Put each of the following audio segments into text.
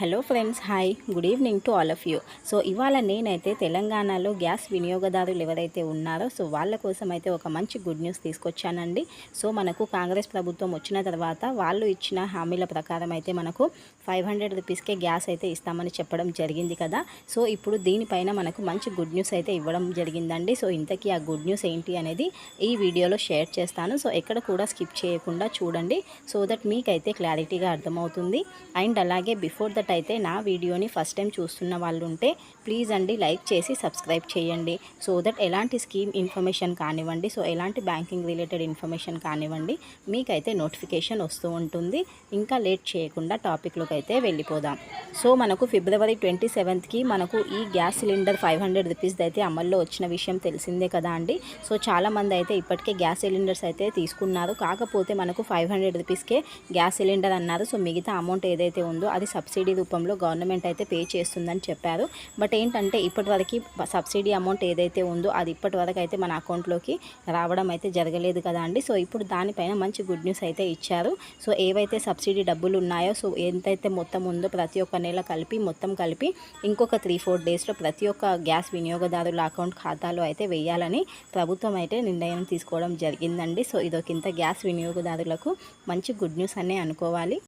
Hello friends hi good evening to all of you so ఇవాళ నేనైతే తెలంగాణలో gas వినియోగదారులు ఎవరైతే ఉన్నారో సో వాళ్ళ కోసం అయితే ఒక మంచి గుడ్ న్యూస్ తీసుకొచ్చానండి. సో మనకు కాంగ్రెస్ ప్రభుత్వం వచ్చిన తర్వాత వాళ్ళు ఇచ్చిన హామీల ప్రకారం అయితే మనకు ఫైవ్ హండ్రెడ్ రూపీస్కే గ్యాస్ అయితే ఇస్తామని చెప్పడం జరిగింది కదా. సో ఇప్పుడు దీనిపైన మనకు మంచి గుడ్ న్యూస్ అయితే ఇవ్వడం జరిగిందండి. సో ఇంతకీ ఆ గుడ్ న్యూస్ ఏంటి అనేది ఈ వీడియోలో షేర్ చేస్తాను. సో ఎక్కడ కూడా స్కిప్ చేయకుండా చూడండి. సో దట్ మీకైతే క్లారిటీగా అర్థమవుతుంది. అండ్ అలాగే బిఫోర్ ద అయితే నా వీడియోని ఫస్ట్ టైం చూస్తున్న వాళ్ళు ఉంటే ప్లీజ్ అండి లైక్ చేసి సబ్స్క్రైబ్ చేయండి. సో దట్ ఎలాంటి స్కీమ్ ఇన్ఫర్మేషన్ కానివ్వండి సో ఎలాంటి బ్యాంకింగ్ రిలేటెడ్ ఇన్ఫర్మేషన్ కానివ్వండి మీకైతే నోటిఫికేషన్ వస్తూ ఉంటుంది. ఇంకా లేట్ చేయకుండా టాపిక్లోకి అయితే వెళ్ళిపోదాం. సో మనకు ఫిబ్రవరి ట్వంటీ సెవెంత్కి మనకు ఈ gas cylinder five hundred rupees అయితే అమల్లో వచ్చిన విషయం తెలిసిందే కదా అండి. సో చాలామంది అయితే ఇప్పటికే గ్యాస్ సిలిండర్స్ అయితే తీసుకున్నారు. కాకపోతే మనకు ఫైవ్ హండ్రెడ్ రూపీస్కే గ్యాస్ సిలిండర్ అన్నారు. సో మిగతా అమౌంట్ ఏదైతే ఉందో అది సబ్సిడీ రూపంలో గవర్నమెంట్ అయితే పే చేస్తుందని చెప్పారు. బట్ ఏంటంటే ఇప్పటివరకు సబ్సిడీ అమౌంట్ ఏదైతే ఉందో అది ఇప్పటివరకు అయితే మన అకౌంట్లోకి రావడం అయితే జరగలేదు కదా అండి. సో ఇప్పుడు దానిపైన మంచి గుడ్ న్యూస్ అయితే ఇచ్చారు. సో ఏవైతే సబ్సిడీ డబ్బులు ఉన్నాయో సో ఎంతైతే మొత్తం ఉందో ప్రతి ఒక్క నెల కలిపి మొత్తం కలిపి ఇంకొక త్రీ ఫోర్ డేస్లో ప్రతి ఒక్క గ్యాస్ వినియోగదారుల అకౌంట్ ఖాతాలో అయితే వేయాలని ప్రభుత్వం అయితే నిర్ణయం తీసుకోవడం జరిగిందండి. సో ఇదొక ఇంత గ్యాస్ వినియోగదారులకు మంచి గుడ్ న్యూస్ అనే అనుకోవాలి.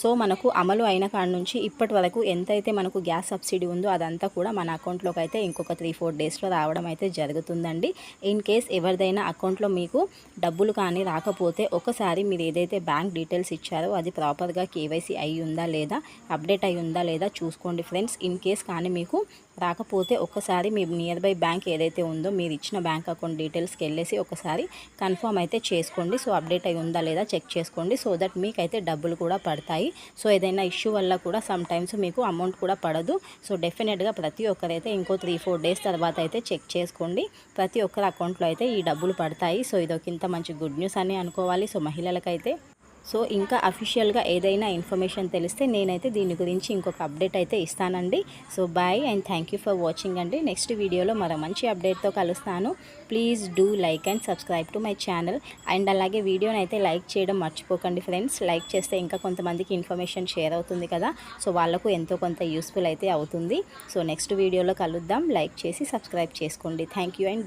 సో మనకు అమలు అయిన కాడ నుంచి ఇప్పటి వరకు ఎంతైతే మనకు గ్యాస్ సబ్సిడీ ఉందో అదంతా కూడా మన అకౌంట్లోకి అయితే ఇంకొక త్రీ ఫోర్ డేస్లో రావడం అయితే జరుగుతుందండి. ఇన్ కేస్ ఎవరిదైనా అకౌంట్లో మీకు డబ్బులు కానీ రాకపోతే ఒకసారి మీరు ఏదైతే బ్యాంక్ డీటెయిల్స్ ఇచ్చారో అది ప్రాపర్గా కేవైసీ అయి ఉందా లేదా అప్డేట్ అయి ఉందా లేదా చూసుకోండి ఫ్రెండ్స్. ఇన్ కేస్ కానీ మీకు రాకపోతే ఒకసారి మీ నియర్ బై బ్యాంక్ ఏదైతే ఉందో మీరు ఇచ్చిన బ్యాంక్ అకౌంట్ డీటెయిల్స్కి వెళ్ళేసి ఒకసారి కన్ఫర్మ్ అయితే చేసుకోండి. సో అప్డేట్ అయి ఉందా లేదా చెక్ చేసుకోండి. సో దట్ మీకైతే డబ్బులు కూడా పడతాయి. సో ఏదైనా ఇష్యూ వల్ల కూడా సమ్ టైమ్స్ మీకు అమౌంట్ కూడా పడదు. సో డెఫినెట్గా ప్రతి ఒక్కరైతే ఇంకో త్రీ ఫోర్ డేస్ తర్వాత అయితే చెక్ చేసుకోండి. ప్రతి ఒక్కరి అకౌంట్లో అయితే ఈ డబ్బులు పడతాయి. సో ఇదొక మంచి గుడ్ న్యూస్ అని అనుకోవాలి. సో మహిళలకైతే సో ఇంకా అఫీషియల్గా ఏదైనా ఇన్ఫర్మేషన్ తెలిస్తే నేనైతే దీని గురించి ఇంకొక అప్డేట్ అయితే ఇస్తానండి. So bye and thank you for watching అండి. నెక్స్ట్ వీడియోలో మరో మంచి అప్డేట్తో కలుస్తాను. Please do like and subscribe to my channel and అలాగే వీడియోని అయితే లైక్ చేయడం మర్చిపోకండి ఫ్రెండ్స్ లైక్ చేస్తే ఇంకా కొంతమందికి ఇన్ఫర్మేషన్ షేర్ అవుతుంది కదా. సో వాళ్ళకు ఎంతో కొంత యూస్ఫుల్ అయితే అవుతుంది. సో నెక్స్ట్ వీడియోలో కలుద్దాం. లైక్ చేసి సబ్స్క్రైబ్ చేసుకోండి. Thank you and bye